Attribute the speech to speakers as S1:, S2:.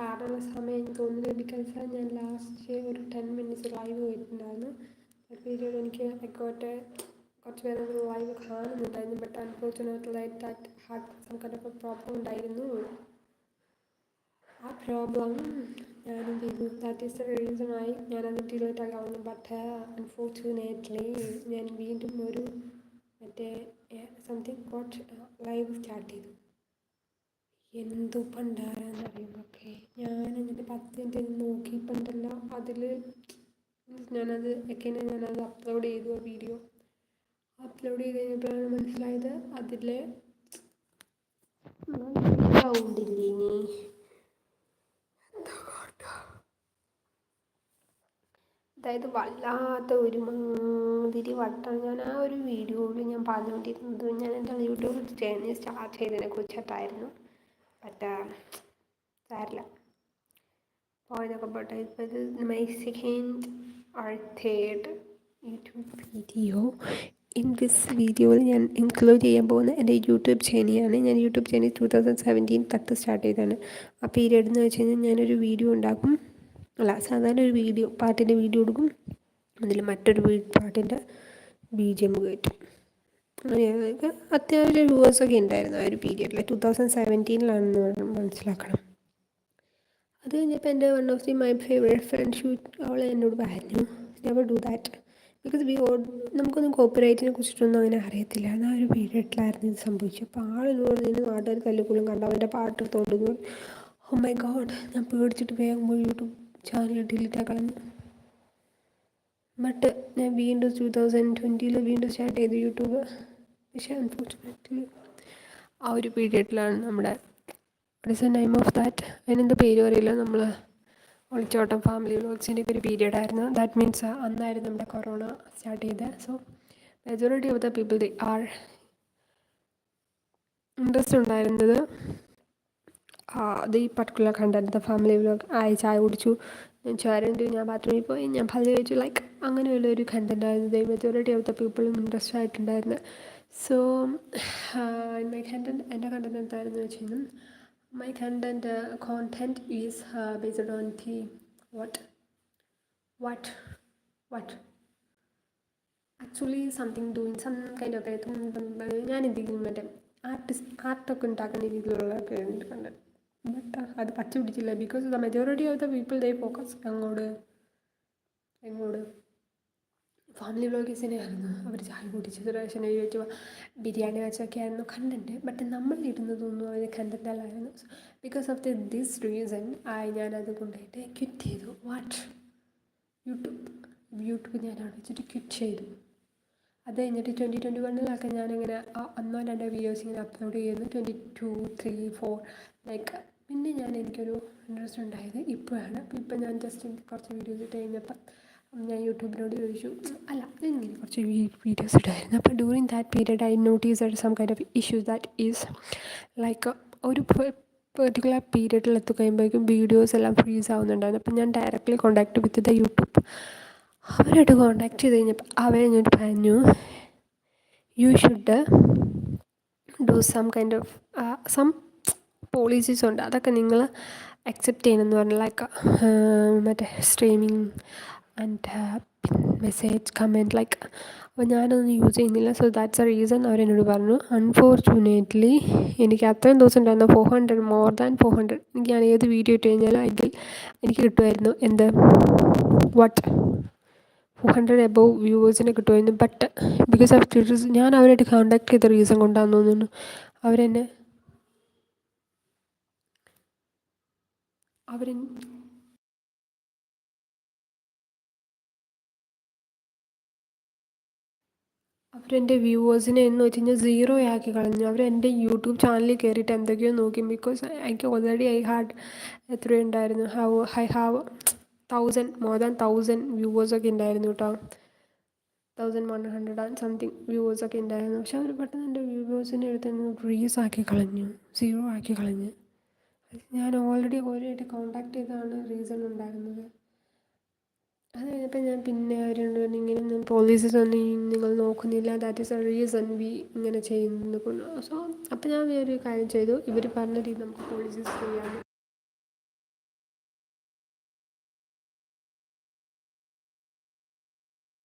S1: പാടുള്ള സമയം എനിക്ക് തോന്നുന്നില്ല ബിക്കോസ് ഞാൻ ലാസ്റ്റ് ഒരു ടെൻ മിനിറ്റ്സ് ലൈവ് പോയിട്ടുണ്ടായിരുന്നു. ആ പീരീഡ് എനിക്ക് ആയിക്കോട്ടെ കുറച്ച് പേര് live കാണുന്നുണ്ടായിരുന്നു. But unfortunately that heart a problem ഉണ്ടായിരുന്നു. ആ പ്രോബ്ലം ഞാൻ ദാറ്റ് ഈസ് ദ റീസണായി ഞാനത് ഡിലേറ്റ് ആകാവുന്നു ബട്ട് അൺഫോർച്ചുനേറ്റ്ലി ഞാൻ വീണ്ടും ഒരു മറ്റേ സംതിങ് കോട്ട് ലൈവ് സ്റ്റാർട്ട് ചെയ്തു. എന്തു പണ്ടാരാന്നറിയുമൊക്കെ ഞാൻ എന്നിട്ട് പത്ത് മിനിറ്റ് നോക്കിയപ്പോണ്ടല്ലോ അതിൽ ഞാനത് എങ്ങനെ ഞാനത് അപ്ലോഡ് ചെയ്തു ആ വീഡിയോ. അപ്ലോഡ് ചെയ്ത് കഴിഞ്ഞപ്പോഴാണ് മനസ്സിലായത് അതിൽ സൗണ്ടില്ലേ ഇനി അതായത് വല്ലാത്ത ഒരു മാതിരി വട്ടം ഞാൻ ആ ഒരു വീഡിയോയിൽ ഞാൻ പറഞ്ഞുകൊണ്ടിരുന്നത് ഞാൻ എന്റെ യൂട്യൂബ് ചാനൽ സ്റ്റാർട്ട് ചെയ്തതിനെ കുറിച്ചിട്ടായിരുന്നു ബട്ട് സാരില്ല. പോയതൊക്കെ പോട്ടെ ഇപ്പോൾ ഇത് my second or third YouTube video in this വീഡിയോയിൽ ഞാൻ ഇൻക്ലൂഡ് ചെയ്യാൻ പോകുന്ന എന്റെ യൂട്യൂബ് ചാനലാണ് ഞാൻ YouTube channel two thousand seventeen തൊട്ട് സ്റ്റാർട്ട് ചെയ്തതാണ്. ആ പീരീഡ് എന്ന് വെച്ച് കഴിഞ്ഞാൽ ഞാനൊരു വീഡിയോ ഉണ്ടാക്കും. അല്ല സാധാരണ ഒരു വീഡിയോ പാട്ടിന്റെ വീഡിയോ എടുക്കും. അതിൽ മറ്റൊരു പാട്ടിന്റെ ബി ജി എം കയറ്റും അങ്ങനെ അത്യാവശ്യം വ്യൂവേഴ്സൊക്കെ ഉണ്ടായിരുന്നു ആ ഒരു പീരിയഡിൽ ടു തൗസൻഡ് സെവന്റീനിലാണെന്ന് മനസ്സിലാക്കണം. അത് കഴിഞ്ഞപ്പോൾ എന്റെ one of the my favourite friend shoot അവൾ എന്നോട് പറഞ്ഞു never do that because we oh നമുക്കൊന്നും കോപ്പറേറ്റിനെ കുറിച്ചിട്ടൊന്നും അങ്ങനെ അറിയത്തില്ല. ആ ഒരു പീരിയഡിലായിരുന്നു ഇത് സംഭവിച്ചത്. അപ്പോൾ ആളെന്ന് പറഞ്ഞു നാട്ടുകാർ കല്ലുകൂളും കണ്ട അവന്റെ പാട്ട് തോടുന്നു ഓ മൈ ഗോഡ് ഞാൻ പേടിച്ചിട്ട് വേഗം പോയി യൂട്യൂബ് ചാനൽ ഡിലീറ്റ് ആക്കണം. ബട്ട് ഞാൻ വീണ്ടും ടു തൗസൻഡ് ട്വന്റിയിൽ വീണ്ടും സ്റ്റാർട്ട് ചെയ്തു യൂട്യൂബ്. പക്ഷേ അൺഫോർച്ചുനേറ്റ്ലി ആ ഒരു പീരിയഡിലാണ് നമ്മുടെ what is a name of that അതിനെന്ത് പേര് അറിയില്ല. നമ്മൾ ഒളിച്ചോട്ടം ഫാമിലി വ്ളോഗ്സിന്റെ ഒരു പീരിയഡ് ആയിരുന്നു ദാറ്റ് മീൻസ് അന്നായിരുന്നു നമ്മുടെ കൊറോണ സ്റ്റാർട്ട് ചെയ്തത്. So majority of the people the are interest ഉണ്ടായിരുന്നത് അത് ഈ പർട്ടിക്കുലർ കണ്ടന്റ് ഫാമിലി വ്ലോഗ് ആയി ചായ കുടിച്ചു. ഞാൻ ചാരുണ്ട് ഞാൻ ബാത്റൂമിൽ പോയി. ഞാൻ ഫലം കഴിച്ചു ലൈക്ക് അങ്ങനെയുള്ള ഒരു കണ്ടന്റായിരുന്നു ആയിരുന്നു. മെജോറിറ്റി ഓഫ് ദ പീപ്പിളും ഇൻട്രസ്റ്റ് ആയിട്ടുണ്ടായിരുന്നു. സോ മൈ കണ്ടന്റ് എന്റെ കണ്ടന്റ് എന്തായിരുന്നു വെച്ച് കഴിഞ്ഞാൽ my content content is based on the what what what actually something doing some kind of ഞാൻ എന്തെങ്കിലും മറ്റേ ആർട്ടിസ്റ്റ് ആർട്ടൊക്കെ ഉണ്ടാക്കുന്ന രീതിയിലുള്ള കണ്ടന്റ് ബട്ട് അത് പച്ച പിടിച്ചില്ല. Because the majority of the people they focus അങ്ങോട്ട് എങ്ങോട്ട് ഫാമിലി വ്ളോഗേഴ്സിനെ ആയിരുന്നു അവർ ചായ കുടിച്ചത് റേഷൻ വെച്ച് ബിരിയാണി വെച്ചൊക്കെ ആയിരുന്നു കണ്ടന്റ് ബട്ട് നമ്മൾ ഇടുന്നതൊന്നും അവർ കണ്ടന്റ് അല്ലായിരുന്നു because of the this reason ആയി ഞാനത് കൊണ്ടുപോയിട്ട് ക്വിറ്റ് ചെയ്തു. വാട്ട് യൂട്യൂബ് യൂട്യൂബ് ഞാൻ അവിടെ ക്വിറ്റ് ചെയ്തു. അത് കഴിഞ്ഞിട്ട് ട്വന്റി ട്വന്റി വണ്ണിലൊക്കെ ഞാനിങ്ങനെ ഒന്നോ രണ്ടോ വീഡിയോസ് ഇങ്ങനെ അപ്ലോഡ് ചെയ്യുന്നു. Twenty two three four like പിന്നെ ഞാൻ എനിക്കൊരു ഇൻട്രസ്റ്റ് ഉണ്ടായത് ഇപ്പോഴാണ്. അപ്പോൾ ഇപ്പം ഞാൻ ജസ്റ്റ് കുറച്ച് വീഡിയോസ് ഇട്ട് കഴിഞ്ഞപ്പോൾ ഞാൻ യൂട്യൂബിനോട് ചോദിച്ചു അല്ല ഇങ്ങനെ കുറച്ച് വീഡിയോസ് ഇട്ടായിരുന്നു അപ്പോൾ during that period I notice some kind of issues that is like ഒരു പെർട്ടിക്കുലർ പീരീഡിൽ എത്തുകഴിയുമ്പോഴേക്കും വീഡിയോസ് എല്ലാം ഫ്രീസ് ആവുന്നുണ്ടായിരുന്നു. അപ്പം ഞാൻ directly contact with the YouTube അവരോട് കോണ്ടാക്ട് ചെയ്ത് കഴിഞ്ഞപ്പോൾ അവരെന്നോട് പറഞ്ഞു you should do some kind of some policies ഉണ്ട്. അതൊക്കെ നിങ്ങൾ അക്സെപ്റ്റ് ചെയ്യണമെന്ന് പറഞ്ഞാൽ ലൈക്ക് മറ്റേ streaming and message comment like അപ്പോൾ ഞാനൊന്നും യൂസ് ചെയ്യുന്നില്ല. സോ ദാറ്റ്സ് എ റീസൺ അവരെന്നോട് പറഞ്ഞു അൺഫോർച്ചുനേറ്റ്ലി എനിക്ക് അത്രയും ദിവസം ഉണ്ടായിരുന്നു. Four hundred more than four hundred എനിക്ക് ഞാൻ ഏത് വീഡിയോ ഇട്ട് കഴിഞ്ഞാലും അതിൽ എനിക്ക് കിട്ടുമായിരുന്നു. എന്ത്? വാട്ട് ഫോർ ഹൺഡ്രഡ് എബോവ് വ്യൂവേഴ്സിനെ കിട്ടുമായിരുന്നു. ബട്ട് ബിക്കോസ് ഓഫ് ഞാൻ അവരായിട്ട് കോണ്ടാക്ട് ചെയ്ത റീസൺ കൊണ്ടാണെന്ന് തോന്നുന്നു. അവരെന്നെ അവർ അവരെന്റെ വ്യൂവേഴ്സിനെ എന്ന് വെച്ച് കഴിഞ്ഞാൽ സീറോ ആക്കി കളഞ്ഞു. അവർ എന്റെ യൂട്യൂബ് ചാനലിൽ കയറിയിട്ട് എന്തൊക്കെയോ നോക്കി. ബിക്കോസ് എനിക്ക് already I had എത്രയുണ്ടായിരുന്നു have I have thousand more than thousand വ്യൂവേഴ്സൊക്കെ ഉണ്ടായിരുന്നു കേട്ടോ thousand one hundred and something വ്യൂവേഴ്സൊക്കെ ഉണ്ടായിരുന്നു. പക്ഷെ അവർ പെട്ടെന്ന് എന്റെ വ്യൂവേഴ്സിനെ എടുത്ത് റീസ് ആക്കി കളഞ്ഞു. സീറോ ആക്കി കളഞ്ഞു. ഞാൻ ഓൾറെഡി ഓരുമായിട്ട് കോണ്ടാക്ട് ചെയ്താണ് റീസൺ ഉണ്ടായിരുന്നത്. അത് കഴിഞ്ഞപ്പോൾ ഞാൻ പിന്നെ അവരോട് പറഞ്ഞു ഇങ്ങനെ ഒന്നും നിങ്ങൾ നോക്കുന്നില്ല that is a reason B ഇങ്ങനെ ചെയ്യുന്നത് സോ അപ്പോൾ ഞാൻ ഒരു കാര്യം ചെയ്തു. ഇവർ പറഞ്ഞ രീതി നമുക്ക് പോലീസസ് ചെയ്യാമെന്ന്